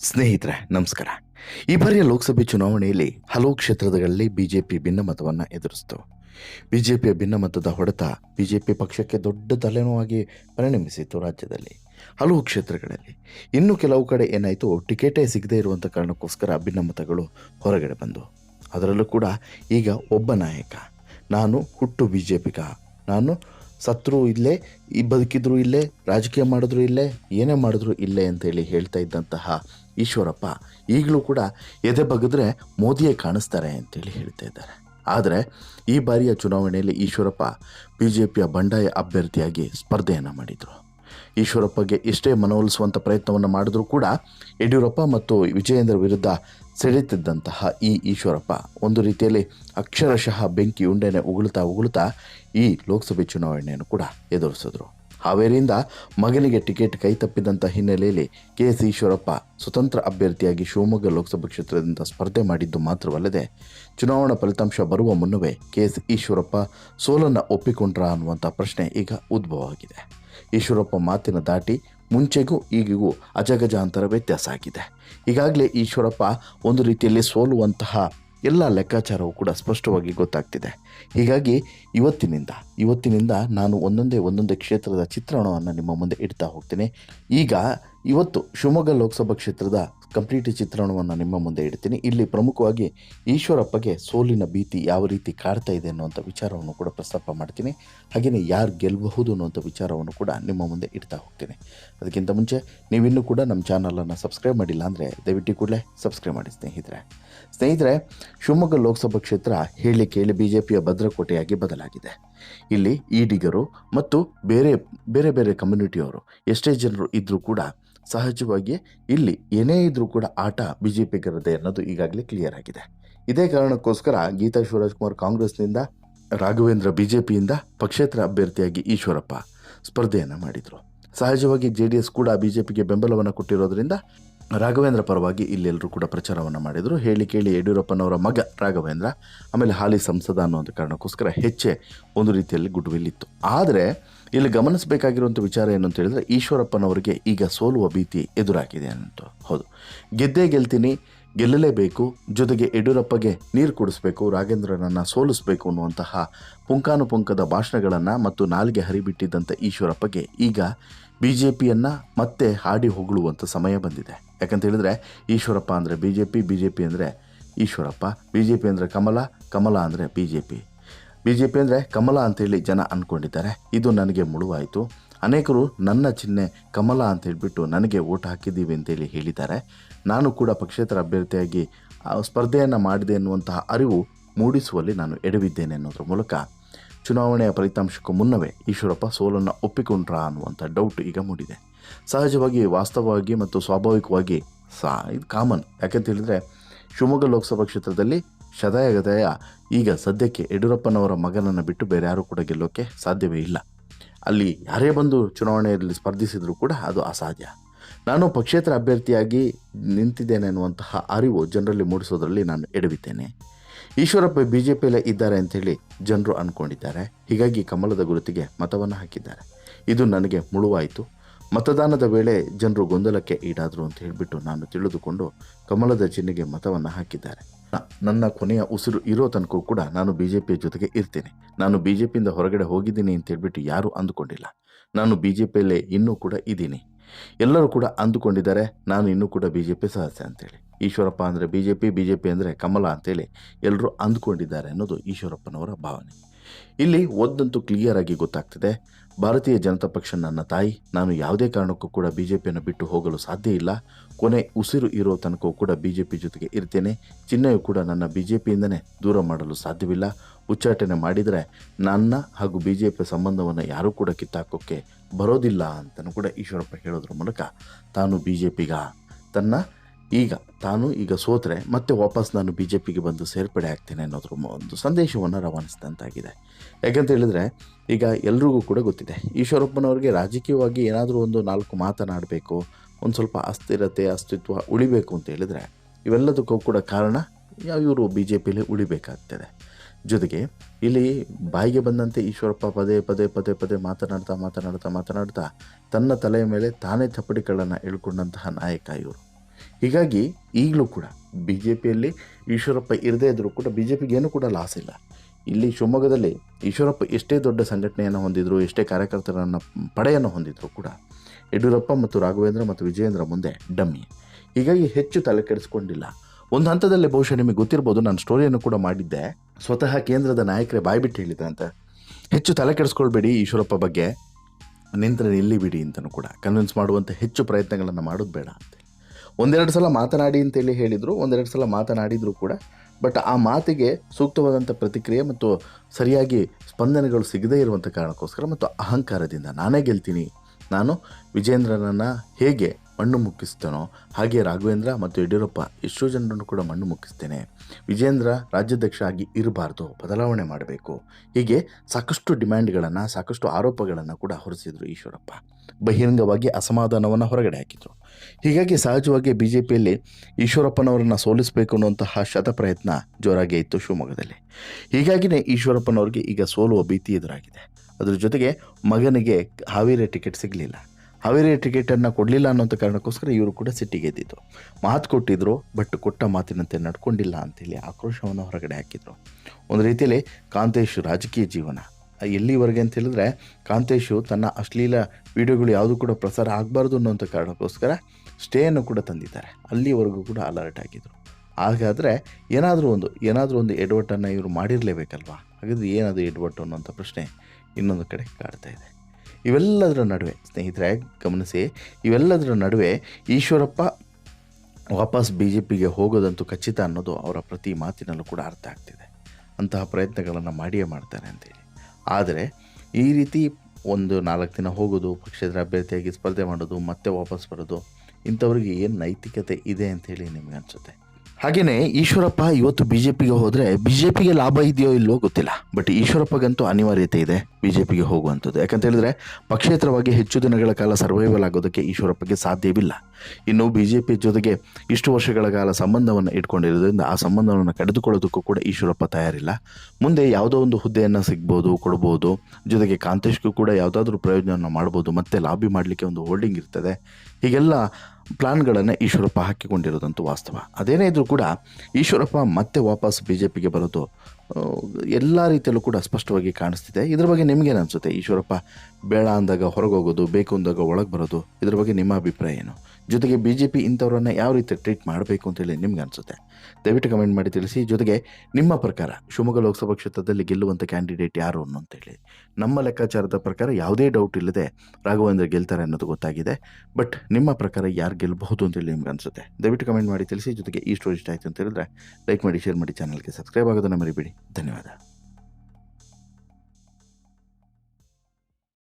ಸ್ನೇಹಿತರೆ, ನಮಸ್ಕಾರ. ಈ ಬಾರಿಯ ಲೋಕಸಭೆ ಚುನಾವಣೆಯಲ್ಲಿ ಹಲವು ಕ್ಷೇತ್ರಗಳಲ್ಲಿ ಬಿಜೆಪಿ ಭಿನ್ನಮತವನ್ನು ಎದುರಿಸಿತು. ಬಿಜೆಪಿಯ ಭಿನ್ನಮತದ ಹೊಡೆತ ಬಿಜೆಪಿ ಪಕ್ಷಕ್ಕೆ ದೊಡ್ಡ ತಲೆನೋವಾಗಿ ಪರಿಣಮಿಸಿತು ರಾಜ್ಯದಲ್ಲಿ, ಹಲವು ಕ್ಷೇತ್ರಗಳಲ್ಲಿ. ಇನ್ನು ಕೆಲವು ಕಡೆ ಏನಾಯಿತು, ಟಿಕೆಟೇ ಸಿಗದೇ ಇರುವಂಥ ಕಾರಣಕ್ಕೋಸ್ಕರ ಭಿನ್ನಮತಗಳು ಹೊರಗಡೆ ಬಂದವು ಅದರಲ್ಲೂ ಕೂಡ ಈಗ ಒಬ್ಬ ನಾಯಕ, ನಾನು ಹುಟ್ಟು ಬಿ ಜೆ ನಾನು ಸತ್ರು ಇಲ್ಲೇ, ಈ ಬದುಕಿದ್ರು ಇಲ್ಲೇ, ರಾಜಕೀಯ ಮಾಡಿದ್ರು ಇಲ್ಲೇ, ಏನೇ ಮಾಡಿದ್ರು ಇಲ್ಲೇ ಅಂತೇಳಿ ಹೇಳ್ತಾ ಇದ್ದಂತಹ ಈಶ್ವರಪ್ಪ ಈಗಲೂ ಕೂಡ ಎದೆ ಬಗೆದ್ರೆ ಮೋದಿಯೇ ಕಾಣಿಸ್ತಾರೆ ಅಂತೇಳಿ ಹೇಳ್ತಾ ಇದ್ದಾರೆ. ಆದರೆ ಈ ಬಾರಿಯ ಚುನಾವಣೆಯಲ್ಲಿ ಈಶ್ವರಪ್ಪ ಬಿ ಜೆ ಪಿಯ ಬಂಡಾಯ ಅಭ್ಯರ್ಥಿಯಾಗಿ ಸ್ಪರ್ಧೆಯನ್ನು ಮಾಡಿದರು. ಈಶ್ವರಪ್ಪಗೆ ಎಷ್ಟೇ ಮನವೊಲಿಸುವಂಥ ಪ್ರಯತ್ನವನ್ನು ಮಾಡಿದರೂ ಕೂಡ ಯಡಿಯೂರಪ್ಪ ಮತ್ತು ವಿಜಯೇಂದ್ರ ವಿರುದ್ಧ ಸೆಳೆತಿದ್ದಂತಹ ಈ ಈಶ್ವರಪ್ಪ ಒಂದು ರೀತಿಯಲ್ಲಿ ಅಕ್ಷರಶಃ ಬೆಂಕಿ ಉಂಡೆನೆ ಉಗುಳ್ತಾ ಉಗುಳ್ತಾ ಈ ಲೋಕಸಭೆ ಚುನಾವಣೆಯನ್ನು ಕೂಡ ಎದುರಿಸಿದ್ರು. ಹಾವೇರಿಯಿಂದ ಮಗನಿಗೆ ಟಿಕೆಟ್ ಕೈ ತಪ್ಪಿದಂಥ ಹಿನ್ನೆಲೆಯಲ್ಲಿ ಕೆಎಸ್ ಈಶ್ವರಪ್ಪ ಸ್ವತಂತ್ರ ಅಭ್ಯರ್ಥಿಯಾಗಿ ಶಿವಮೊಗ್ಗ ಲೋಕಸಭಾ ಕ್ಷೇತ್ರದಿಂದ ಸ್ಪರ್ಧೆ ಮಾಡಿದ್ದು ಮಾತ್ರವಲ್ಲದೆ ಚುನಾವಣಾ ಫಲಿತಾಂಶ ಬರುವ ಮುನ್ನವೇ ಕೆಎಸ್ ಈಶ್ವರಪ್ಪ ಸೋಲನ್ನು ಒಪ್ಪಿಕೊಂಡ್ರಾ ಅನ್ನುವಂಥ ಪ್ರಶ್ನೆ ಈಗ ಉದ್ಭವವಾಗಿದೆ ಈಶ್ವರಪ್ಪ ಮಾತಿನ ದಾಟಿ ಮುಂಚೆಗೂ ಈಗಿಗೂ ಅಜಗಜಾಂತರ ವ್ಯತ್ಯಾಸ ಆಗಿದೆ. ಈಗಾಗಲೇ ಈಶ್ವರಪ್ಪ ಒಂದು ರೀತಿಯಲ್ಲಿ ಸೋಲುವಂತಹ ಎಲ್ಲ ಲೆಕ್ಕಾಚಾರವೂ ಕೂಡ ಸ್ಪಷ್ಟವಾಗಿ ಗೊತ್ತಾಗ್ತಿದೆ. ಹೀಗಾಗಿ ಇವತ್ತಿನಿಂದ ಇವತ್ತಿನಿಂದ ನಾನು ಒಂದೊಂದೇ ಒಂದೊಂದೇ ಕ್ಷೇತ್ರದ ಚಿತ್ರಣವನ್ನು ನಿಮ್ಮ ಮುಂದೆ ಇಡ್ತಾ ಹೋಗ್ತೀನಿ. ಈಗ ಇವತ್ತು ಶಿವಮೊಗ್ಗ ಲೋಕಸಭಾ ಕ್ಷೇತ್ರದ ಕಂಪ್ಲೀಟ್ ಚಿತ್ರಣವನ್ನು ನಿಮ್ಮ ಮುಂದೆ ಇಡ್ತೀನಿ. ಇಲ್ಲಿ ಪ್ರಮುಖವಾಗಿ ಈಶ್ವರಪ್ಪಗೆ ಸೋಲಿನ ಭೀತಿ ಯಾವ ರೀತಿ ಕಾಡ್ತಾ ಇದೆ ಅನ್ನುವಂಥ ವಿಚಾರವನ್ನು ಕೂಡ ಪ್ರಸ್ತಾಪ ಮಾಡ್ತೀನಿ. ಹಾಗೆಯೇ ಯಾರು ಗೆಲ್ಲಬಹುದು ಅನ್ನುವಂಥ ವಿಚಾರವನ್ನು ಕೂಡ ನಿಮ್ಮ ಮುಂದೆ ಇಡ್ತಾ ಹೋಗ್ತೀನಿ. ಅದಕ್ಕಿಂತ ಮುಂಚೆ ನೀವಿನ್ನೂ ಕೂಡ ನಮ್ಮ ಚಾನಲನ್ನು ಸಬ್ಸ್ಕ್ರೈಬ್ ಮಾಡಿಲ್ಲ ಅಂದರೆ ದಯವಿಟ್ಟು ಕೂಡಲೇ ಸಬ್ಸ್ಕ್ರೈಬ್ ಮಾಡಿ ಸ್ನೇಹಿತರೆ. ಸ್ನೇಹಿತರೆ, ಶಿವಮೊಗ್ಗ ಲೋಕಸಭಾ ಕ್ಷೇತ್ರ ಹೇಳಿ ಕೇಳಿ ಬಿ ಜೆ ಪಿಯ ಭದ್ರಕೋಟೆಯಾಗಿ ಬದಲಾಗಿದೆ. ಇಲ್ಲಿ ಈಡಿಗರು ಮತ್ತು ಬೇರೆ ಬೇರೆ ಬೇರೆ ಕಮ್ಯುನಿಟಿಯವರು ಎಷ್ಟೇ ಜನರು ಇದ್ದರೂ ಕೂಡ ಸಹಜವಾಗಿ ಇಲ್ಲಿ ಏನೇ ಇದ್ದರೂ ಕೂಡ ಆಟ ಬಿ ಜೆ ಪಿಗರದೆ ಅನ್ನೋದು ಈಗಾಗಲೇ ಕ್ಲಿಯರ್ ಆಗಿದೆ. ಇದೇ ಕಾರಣಕ್ಕೋಸ್ಕರ ಗೀತಾ ಶಿವರಾಜ್ಕುಮಾರ್ ಕಾಂಗ್ರೆಸ್ನಿಂದ, ರಾಘವೇಂದ್ರ ಬಿ ಜೆ ಪಿಯಿಂದ ಪಕ್ಷೇತರ ಅಭ್ಯರ್ಥಿಯಾಗಿ ಈಶ್ವರಪ್ಪ ಸ್ಪರ್ಧೆಯನ್ನು ಮಾಡಿದರು. ಸಹಜವಾಗಿ ಜೆ ಡಿ ಎಸ್ ಕೂಡ ಬಿ ಜೆ ಪಿಗೆ ಬೆಂಬಲವನ್ನು ಕೊಟ್ಟಿರೋದ್ರಿಂದ ರಾಘವೇಂದ್ರ ಪರವಾಗಿ ಇಲ್ಲೆಲ್ಲರೂ ಕೂಡ ಪ್ರಚಾರವನ್ನು ಮಾಡಿದರು. ಹೇಳಿ ಕೇಳಿ ಯಡಿಯೂರಪ್ಪನವರ ಮಗ ರಾಘವೇಂದ್ರ, ಆಮೇಲೆ ಹಾಲಿ ಸಂಸದ ಅನ್ನೋದು ಕಾರಣಕ್ಕೋಸ್ಕರ ಹೆಚ್ಚೆ ಒಂದು ರೀತಿಯಲ್ಲಿ ಗುಡ್ವಿಲ್ ಇತ್ತು ಆದರೆ ಇಲ್ಲಿ ಗಮನಿಸಬೇಕಾಗಿರುವಂಥ ವಿಚಾರ ಏನು ಅಂತ ಹೇಳಿದ್ರೆ, ಈಶ್ವರಪ್ಪನವರಿಗೆ ಈಗ ಸೋಲುವ ಭೀತಿ ಎದುರಾಗಿದೆ ಅಂತ. ಹೌದು. ಗೆದ್ದೇ ಗೆಲ್ತೀನಿ, ಗೆಲ್ಲಲೇಬೇಕು, ಜೊತೆಗೆ ಯಡಿಯೂರಪ್ಪಗೆ ನೀರು ಕುಡಿಸ್ಬೇಕು ರಾಘೇಂದ್ರನನ್ನು ಸೋಲಿಸಬೇಕು ಅನ್ನುವಂತಹ ಪುಂಕಾನುಪುಂಕದ ಭಾಷಣಗಳನ್ನು ಮತ್ತು ನಾಲಿಗೆ ಹರಿಬಿಟ್ಟಿದ್ದಂಥ ಈಶ್ವರಪ್ಪಗೆ ಈಗ ಬಿ ಜೆ ಪಿಯನ್ನು ಮತ್ತೆ ಹಾಡಿ ಹೊಗಳುವಂಥ ಸಮಯ ಬಂದಿದೆ. ಯಾಕಂತ ಹೇಳಿದ್ರೆ ಈಶ್ವರಪ್ಪ ಅಂದರೆ B J P B J P ಅಂದರೆ ಈಶ್ವರಪ್ಪ ಬಿ ಜೆ ಪಿ ಅಂದರೆ ಕಮಲ ಕಮಲ ಅಂದರೆ B J P B J P ಅಂದರೆ ಕಮಲ ಅಂತೇಳಿ ಜನ ಅಂದ್ಕೊಂಡಿದ್ದಾರೆ ಇದು ನನಗೆ ಮುಳುವಾಯಿತು. ಅನೇಕರು ನನ್ನ ಚಿಹ್ನೆ ಕಮಲ ಅಂತ ಹೇಳಿಬಿಟ್ಟು ನನಗೆ ಓಟ್ ಹಾಕಿದ್ದೀವಿ ಅಂತೇಳಿ ಹೇಳಿದ್ದಾರೆ. ನಾನು ಕೂಡ ಪಕ್ಷೇತರ ಅಭ್ಯರ್ಥಿಯಾಗಿ ಸ್ಪರ್ಧೆಯನ್ನು ಮಾಡಿದೆ ಎನ್ನುವಂತಹ ಅರಿವು ಮೂಡಿಸುವಲ್ಲಿ ನಾನು ಎಡವಿದ್ದೇನೆ ಅನ್ನೋದ್ರ ಮೂಲಕ ಚುನಾವಣೆಯ ಫಲಿತಾಂಶಕ್ಕೂ ಮುನ್ನವೇ ಈಶ್ವರಪ್ಪ ಸೋಲನ್ನು ಒಪ್ಪಿಕೊಂಡ್ರಾ ಅನ್ನುವಂಥ ಡೌಟ್ ಈಗ ಮೂಡಿದೆ. ಸಹಜವಾಗಿ, ವಾಸ್ತವವಾಗಿ ಮತ್ತು ಸ್ವಾಭಾವಿಕವಾಗಿ ಸಾ, ಇದು ಕಾಮನ್ ಯಾಕಂತ ಹೇಳಿದರೆ, ಶಿವಮೊಗ್ಗ ಲೋಕಸಭಾ ಕ್ಷೇತ್ರದಲ್ಲಿ ಶತಾಯ ಗತಾಯ, ಈಗ ಸದ್ಯಕ್ಕೆ ಯಡಿಯೂರಪ್ಪನವರ ಮಗನನ್ನು ಬಿಟ್ಟು ಬೇರೆ ಯಾರೂ ಕೂಡ ಗೆಲ್ಲೋಕ್ಕೆ ಸಾಧ್ಯವೇ ಇಲ್ಲ. ಅಲ್ಲಿ ಯಾರೇ ಬಂದು ಚುನಾವಣೆಯಲ್ಲಿ ಸ್ಪರ್ಧಿಸಿದರೂ ಕೂಡ ಅದು ಅಸಾಧ್ಯ. ನಾನು ಪಕ್ಷೇತರ ಅಭ್ಯರ್ಥಿಯಾಗಿ ನಿಂತಿದ್ದೇನೆ ಅನ್ನುವಂತಹ ಅರಿವು ಜನರಲ್ಲಿ ಮೂಡಿಸೋದರಲ್ಲಿ ನಾನು ಎಡವಿದ್ದೇನೆ. ಈಶ್ವರಪ್ಪ ಬಿ ಜೆ ಪಿಯಲ್ಲೇ ಇದ್ದಾರೆ ಅಂಥೇಳಿ ಜನರು ಅಂದ್ಕೊಂಡಿದ್ದಾರೆ ಹೀಗಾಗಿ ಕಮಲದ ಗುರುತಿಗೆ ಮತವನ್ನು ಹಾಕಿದ್ದಾರೆ. ಇದು ನನಗೆ ಮುಳುವಾಯಿತು. ಮತದಾನದ ವೇಳೆ ಜನರು ಗೊಂದಲಕ್ಕೆ ಈಡಾದರು ಅಂತ ಹೇಳಿಬಿಟ್ಟು ನಾನು ತಿಳಿದುಕೊಂಡು ಕಮಲದ ಚಿಹ್ನೆಗೆ ಮತವನ್ನು ಹಾಕಿದ್ದಾರೆ. ನನ್ನ ಕೊನೆಯ ಉಸಿರು ಇರೋ ತನಕ ಕೂಡ ನಾನು ಬಿ ಜೆ ಪಿಯ ಜೊತೆಗೆ ಇರ್ತೇನೆ. ನಾನು ಬಿ ಜೆ ಪಿಯಿಂದ ಹೊರಗಡೆ ಹೋಗಿದ್ದೀನಿ ಅಂತ ಹೇಳಿಬಿಟ್ಟು ಯಾರೂ ಅಂದುಕೊಂಡಿಲ್ಲ. ನಾನು ಬಿ ಜೆ ಪಿಯಲ್ಲೇ ಇನ್ನೂ ಕೂಡ ಇದ್ದೀನಿ. ಎಲ್ಲರೂ ಕೂಡ ಅಂದುಕೊಂಡಿದ್ದಾರೆ, ನಾನು ಇನ್ನೂ ಕೂಡ ಬಿ ಜೆ ಪಿ ಸದಸ್ಯ ಅಂತೇಳಿ. ಈಶ್ವರಪ್ಪ ಅಂದರೆ B J P B J P ಅಂದರೆ ಕಮಲ ಅಂತೇಳಿ ಎಲ್ಲರೂ ಅಂದುಕೊಂಡಿದ್ದಾರೆ ಅನ್ನೋದು ಈಶ್ವರಪ್ಪನವರ ಭಾವನೆ. ಇಲ್ಲಿ ಒಂದಂತೂ ಕ್ಲಿಯರ್ ಆಗಿ ಗೊತ್ತಾಗ್ತಿದೆ. ಭಾರತೀಯ ಜನತಾ ಪಕ್ಷ ನನ್ನ ತಾಯಿ. ನಾನು ಯಾವುದೇ ಕಾರಣಕ್ಕೂ ಕೂಡ ಬಿ ಜೆ ಬಿಟ್ಟು ಹೋಗಲು ಸಾಧ್ಯ ಇಲ್ಲ. ಕೊನೆ ಉಸಿರು ಇರೋ ತನಕ ಕೂಡ ಬಿ ಜೆ ಪಿ ಜೊತೆಗೆ ಇರ್ತೇನೆ. ಚಿಹ್ನೆಯು ಕೂಡ ನನ್ನ ಬಿ ಜೆ ದೂರ ಮಾಡಲು ಸಾಧ್ಯವಿಲ್ಲ. ಉಚ್ಚಾಟನೆ ಮಾಡಿದರೆ ನನ್ನ ಹಾಗೂ ಬಿ ಜೆ ಪಿ ಸಂಬಂಧವನ್ನು ಯಾರೂ ಕೂಡ ಕಿತ್ತಾಕೋಕ್ಕೆ ಬರೋದಿಲ್ಲ ಅಂತಲೂ ಕೂಡ ಈಶ್ವರಪ್ಪ ಹೇಳೋದ್ರ ಮೂಲಕ ತಾನು ಬಿ ಜೆ ತನ್ನ ಈಗ ತಾನು ಈಗ ಸೋತ್ರೆ ಮತ್ತೆ ವಾಪಸ್ ನಾನು ಬಿ ಜೆ ಪಿಗೆ ಬಂದು ಸೇರ್ಪಡೆ ಆಗ್ತೇನೆ ಅನ್ನೋದ್ರ ಒಂದು ಸಂದೇಶವನ್ನು ರವಾನಿಸಿದಂತಾಗಿದೆ. ಯಾಕಂತ ಹೇಳಿದ್ರೆ ಈಗ ಎಲ್ರಿಗೂ ಕೂಡ ಗೊತ್ತಿದೆ, ಈಶ್ವರಪ್ಪನವ್ರಿಗೆ ರಾಜಕೀಯವಾಗಿ ಏನಾದರೂ ಒಂದು ನಾಲ್ಕು ಮಾತನಾಡಬೇಕು, ಒಂದು ಸ್ವಲ್ಪ ಅಸ್ಥಿರತೆ, ಅಸ್ತಿತ್ವ ಉಳಿಬೇಕು ಅಂತ ಹೇಳಿದ್ರೆ ಇವೆಲ್ಲದಕ್ಕೂ ಕೂಡ ಕಾರಣ ಯಾವ ಇವರು ಬಿ ಜೆ ಪಿಲಿ ಉಳಿಬೇಕಾಗ್ತದೆ. ಜೊತೆಗೆ ಇಲ್ಲಿ ಬಾಯಿಗೆ ಬಂದಂತೆ ಈಶ್ವರಪ್ಪ ಪದೇ ಪದೇ ಪದೇ ಪದೇ ಮಾತನಾಡ್ತಾ ಮಾತನಾಡ್ತಾ ಮಾತನಾಡ್ತಾ ತನ್ನ ತಲೆಯ ಮೇಲೆ ತಾನೇ ಚಪ್ಪಡಿಗಳನ್ನು ಇಳ್ಕೊಂಡಂತಹ ನಾಯಕ ಇವರು. ಹೀಗಾಗಿ ಈಗಲೂ ಕೂಡ ಬಿ ಜೆ ಪಿಯಲ್ಲಿ ಈಶ್ವರಪ್ಪ ಇರದೇ ಇದ್ದರೂ ಕೂಡ ಬಿ ಜೆ ಪಿಗೇನು ಕೂಡ ಲಾಸ್ ಇಲ್ಲ. ಇಲ್ಲಿ ಶಿವಮೊಗ್ಗದಲ್ಲಿ ಈಶ್ವರಪ್ಪ ಎಷ್ಟೇ ದೊಡ್ಡ ಸಂಘಟನೆಯನ್ನು ಹೊಂದಿದ್ರು, ಎಷ್ಟೇ ಕಾರ್ಯಕರ್ತರನ್ನು ಪಡೆಯನ್ನು ಹೊಂದಿದ್ರು ಕೂಡ ಯಡಿಯೂರಪ್ಪ ಮತ್ತು ರಾಘವೇಂದ್ರ ಮತ್ತು ವಿಜಯೇಂದ್ರ ಮುಂದೆ ಡಮ್ಮಿ. ಹೀಗಾಗಿ ಹೆಚ್ಚು ತಲೆ ಕೆಡಿಸ್ಕೊಂಡಿಲ್ಲ. ಒಂದು ಹಂತದಲ್ಲಿ ಬಹುಶಃ ನಿಮಗೆ ಗೊತ್ತಿರ್ಬೋದು, ನಾನು ಸ್ಟೋರಿಯನ್ನು ಕೂಡ ಮಾಡಿದ್ದೆ. ಸ್ವತಃ ಕೇಂದ್ರದ ನಾಯಕರೇ ಬಾಯ್ಬಿಟ್ಟು ಅಂತ. ಹೆಚ್ಚು ತಲೆ ಕೆಡಿಸ್ಕೊಳ್ಬೇಡಿ ಈಶ್ವರಪ್ಪ ಬಗ್ಗೆ. ನಿಂತರೆ ನಿಲ್ಲಿಬಿಡಿ ಅಂತಲೂ ಕೂಡ ಕನ್ವಿನ್ಸ್ ಮಾಡುವಂಥ ಹೆಚ್ಚು ಪ್ರಯತ್ನಗಳನ್ನು ಮಾಡೋದು ಬೇಡ ಅಂತ. ಒಂದೆರಡು ಸಲ ಮಾತನಾಡಿ ಅಂತೇಳಿ ಹೇಳಿದರು, ಒಂದೆರಡು ಸಲ ಮಾತನಾಡಿದರೂ ಕೂಡ. ಬಟ್ ಆ ಮಾತಿಗೆ ಸೂಕ್ತವಾದಂಥ ಪ್ರತಿಕ್ರಿಯೆ ಮತ್ತು ಸರಿಯಾಗಿ ಸ್ಪಂದನೆಗಳು ಸಿಗದೇ ಇರುವಂಥ ಕಾರಣಕ್ಕೋಸ್ಕರ ಮತ್ತು ಅಹಂಕಾರದಿಂದ ನಾನೇ ಗೆಲ್ತೀನಿ. ನಾನು ವಿಜೇಂದ್ರನನ್ನು ಹೇಗೆ ಮಣ್ಣು ಮುಕ್ಕಿಸ್ತೇನೋ, ಹಾಗೆ ರಾಘವೇಂದ್ರ ಮತ್ತು ಯಡಿಯೂರಪ್ಪ ಎಷ್ಟೋ ಜನರನ್ನು ಕೂಡ ಮಣ್ಣು ಮುಕ್ಕಿಸ್ತೇನೆ. ವಿಜೇಂದ್ರ ರಾಜ್ಯಾಧ್ಯಕ್ಷ ಆಗಿ ಇರಬಾರ್ದು, ಬದಲಾವಣೆ ಮಾಡಬೇಕು. ಹೀಗೆ ಸಾಕಷ್ಟು ಡಿಮ್ಯಾಂಡ್ಗಳನ್ನು, ಸಾಕಷ್ಟು ಆರೋಪಗಳನ್ನು ಕೂಡ ಹೊರಿಸಿದರು ಈಶ್ವರಪ್ಪ. ಬಹಿರಂಗವಾಗಿ ಅಸಮಾಧಾನವನ್ನು ಹೊರಗಡೆ ಹಾಕಿದರು. ಹೀಗಾಗಿ ಸಹಜವಾಗಿ ಬಿ ಜೆ ಪಿಯಲ್ಲಿ ಈಶ್ವರಪ್ಪನವರನ್ನು ಸೋಲಿಸಬೇಕು ಅನ್ನುವಂತಹ ಶತ ಪ್ರಯತ್ನ ಜೋರಾಗಿ ಇತ್ತು ಶಿವಮೊಗ್ಗದಲ್ಲಿ. ಹೀಗಾಗಿಯೇ ಈಶ್ವರಪ್ಪನವ್ರಿಗೆ ಈಗ ಸೋಲುವ ಭೀತಿ ಎದುರಾಗಿದೆ. ಅದರ ಜೊತೆಗೆ ಮಗನಿಗೆ ಹಾವೇರಿ ಟಿಕೆಟ್ ಸಿಗಲಿಲ್ಲ. ಹಾವೇರಿ ಟಿಕೆಟನ್ನು ಕೊಡಲಿಲ್ಲ ಅನ್ನೋಂಥ ಕಾರಣಕ್ಕೋಸ್ಕರ ಇವರು ಕೂಡ ಸಿಟ್ಟಿಗೆ ಎದ್ದಿದ್ದು ಮಾತು ಕೊಟ್ಟಿದ್ರು, ಬಟ್ ಕೊಟ್ಟ ಮಾತಿನಂತೆ ನಡ್ಕೊಂಡಿಲ್ಲ ಅಂತೇಳಿ ಆಕ್ರೋಶವನ್ನು ಹೊರಗಡೆ ಹಾಕಿದರು. ಒಂದು ರೀತಿಯಲ್ಲಿ ಕಾಂತೇಶ್ ರಾಜಕೀಯ ಜೀವನ. ಎಲ್ಲಿವರೆಗೆ ಅಂತ ಹೇಳಿದ್ರೆ ಕಾಂತೇಶು ತನ್ನ ಅಶ್ಲೀಲ ವಿಡಿಯೋಗಳು ಯಾವುದು ಕೂಡ ಪ್ರಸಾರ ಆಗಬಾರ್ದು ಅನ್ನೋಂಥ ಕಾರಣಕ್ಕೋಸ್ಕರ ಸ್ಟೇಯನ್ನು ಕೂಡ ತಂದಿದ್ದಾರೆ. ಅಲ್ಲಿವರೆಗೂ ಕೂಡ ಅಲರ್ಟ್ ಆಗಿದ್ರು. ಹಾಗಾದರೆ ಏನಾದರೂ ಒಂದು ಏನಾದರೂ ಒಂದು ಎಡ್ವರ್ಟನ್ನು ಇವರು ಮಾಡಿರಲೇಬೇಕಲ್ವಾ? ಹಾಗಾದರೆ ಏನದು ಎಡ್ವಟ್ಟು ಅನ್ನೋಂಥ ಪ್ರಶ್ನೆ ಇನ್ನೊಂದು ಕಡೆ ಕಾಡ್ತಾ ಇದೆ. ಇವೆಲ್ಲದರ ನಡುವೆ ಸ್ನೇಹಿತರೆ, ಗಮನಿಸಿ, ಇವೆಲ್ಲದರ ನಡುವೆ ಈಶ್ವರಪ್ಪ ವಾಪಸ್ ಬಿ ಜೆ ಪಿಗೆ ಹೋಗೋದಂತೂ ಖಚಿತ ಅನ್ನೋದು ಅವರ ಪ್ರತಿ ಮಾತಿನಲ್ಲೂ ಕೂಡ ಅರ್ಥ ಆಗ್ತಿದೆ. ಅಂತಹ ಪ್ರಯತ್ನಗಳನ್ನು ಮಾಡಿಯೇ ಮಾಡ್ತಾರೆ ಅಂತೇಳಿ. ಆದರೆ ಈ ರೀತಿ ಒಂದು ನಾಲ್ಕು ದಿನ ಹೋಗೋದು, ಪಕ್ಷೇತರ ಅಭ್ಯರ್ಥಿಯಾಗಿ ಸ್ಪರ್ಧೆ ಮಾಡೋದು, ಮತ್ತೆ ವಾಪಸ್ ಬರೋದು, ಇಂಥವ್ರಿಗೆ ಏನು ನೈತಿಕತೆ ಇದೆ ಅಂತೇಳಿ ನಿಮಗೆ ಅನಿಸುತ್ತೆ? ಹಾಗೆಯೇ ಈಶ್ವರಪ್ಪ ಇವತ್ತು ಬಿ ಜೆ ಪಿಗೆ ಹೋದರೆ ಬಿ ಲಾಭ ಇದೆಯೋ ಇಲ್ಲವೋ ಗೊತ್ತಿಲ್ಲ. ಬಟ್ ಈಶ್ವರಪ್ಪಗಂತೂ ಅನಿವಾರ್ಯತೆ ಇದೆ ಬಿ ಜೆ ಪಿಗೆ ಹೋಗುವಂಥದ್ದು. ಯಾಕಂತ ಹೇಳಿದ್ರೆ ಪಕ್ಷೇತರವಾಗಿ ಹೆಚ್ಚು ದಿನಗಳ ಕಾಲ ಸರ್ವೈವಲ್ ಆಗೋದಕ್ಕೆ ಈಶ್ವರಪ್ಪಗೆ ಸಾಧ್ಯವಿಲ್ಲ. ಇನ್ನು ಬಿ ಜೆ ಪಿ ಜೊತೆಗೆ ಇಷ್ಟು ವರ್ಷಗಳ ಕಾಲ ಸಂಬಂಧವನ್ನು ಇಟ್ಕೊಂಡಿರೋದ್ರಿಂದ ಆ ಸಂಬಂಧವನ್ನು ಕಡಿದುಕೊಳ್ಳೋದಕ್ಕೂ ಕೂಡ ಈಶ್ವರಪ್ಪ ತಯಾರಿಲ್ಲ. ಮುಂದೆ ಯಾವುದೋ ಒಂದು ಹುದ್ದೆಯನ್ನು ಸಿಗ್ಬೋದು, ಕೊಡ್ಬೋದು, ಜೊತೆಗೆ ಕಾಂತೇಶ್ಗೂ ಕೂಡ ಯಾವುದಾದ್ರೂ ಪ್ರಯೋಜನವನ್ನು ಮಾಡ್ಬೋದು, ಮತ್ತೆ ಲಾಬಿ ಮಾಡಲಿಕ್ಕೆ ಒಂದು ಹೋಲ್ಡಿಂಗ್ ಇರ್ತದೆ. ಹೀಗೆಲ್ಲ ಪ್ಲಾನ್ಗಳನ್ನು ಈಶ್ವರಪ್ಪ ಹಾಕಿಕೊಂಡಿರೋದಂತೂ ವಾಸ್ತವ. ಅದೇನೇ ಇದ್ರೂ ಕೂಡ ಈಶ್ವರಪ್ಪ ಮತ್ತೆ ವಾಪಸ್ ಬಿ ಜೆ ಪಿಗೆ ಬರೋದು ಎಲ್ಲ ರೀತಿಯಲ್ಲೂ ಕೂಡ ಸ್ಪಷ್ಟವಾಗಿ ಕಾಣಿಸ್ತಿದೆ. ಇದ್ರ ಬಗ್ಗೆ ನಿಮಗೇನು ಅನಿಸುತ್ತೆ? ಈಶ್ವರಪ್ಪ ಬೇಡ ಅಂದಾಗ ಹೊರಗೆ ಹೋಗೋದು ಬೇಕು ಅಂದಾಗ ಒಳಗೆ ಬರೋದು, ಇದ್ರ ಬಗ್ಗೆ ನಿಮ್ಮ ಅಭಿಪ್ರಾಯ ಏನು? ಜೊತೆಗೆ ಬಿ ಜೆ ಪಿ ಇಂಥವ್ರನ್ನ ಯಾವ ರೀತಿ ಟ್ರೀಟ್ ಮಾಡಬೇಕು ಅಂತೇಳಿ ನಿಮ್ಗೆ ಅನಿಸುತ್ತೆ? ದಯವಿಟ್ಟು ಕಮೆಂಟ್ ಮಾಡಿ ತಿಳಿಸಿ. ಜೊತೆಗೆ ನಿಮ್ಮ ಪ್ರಕಾರ ಶಿವಮೊಗ್ಗ ಲೋಕಸಭಾ ಕ್ಷೇತ್ರದಲ್ಲಿ ಗೆಲ್ಲುವಂಥ ಕ್ಯಾಂಡಿಡೇಟ್ ಯಾರು ಅಂತೇಳಿ ನಮ್ಮ ಲೆಕ್ಕಾಚಾರದ ಪ್ರಕಾರ ಯಾವುದೇ ಡೌಟ್ ಇಲ್ಲದೆ ರಾಘವೇಂದ್ರ ಗೆಲ್ತಾರೆ ಅನ್ನೋದು ಗೊತ್ತಾಗಿದೆ. ಬಟ್ ನಿಮ್ಮ ಪ್ರಕಾರ ಯಾರು ಗೆಲ್ಲಬಹುದು ಅಂತೇಳಿ ನಿಮ್ಗೆ ಅನಿಸುತ್ತೆ. ದಯವಿಟ್ಟು ಕಮೆಂಟ್ ಮಾಡಿ ತಿಳಿಸಿ. ಜೊತೆಗೆ ಈ ಸ್ಟೋರಿ ಇಷ್ಟ ಆಯಿತು ಅಂತ ಹೇಳಿದ್ರೆ ಲೈಕ್ ಮಾಡಿ ಶೇರ್ ಮಾಡಿ ಚಾನಲ್ಗೆ ಸಬ್ಸ್ಕ್ರೈಬ್ ಆಗೋದನ್ನು ಮರಿಬೇಡಿ. ಧನ್ಯವಾದ.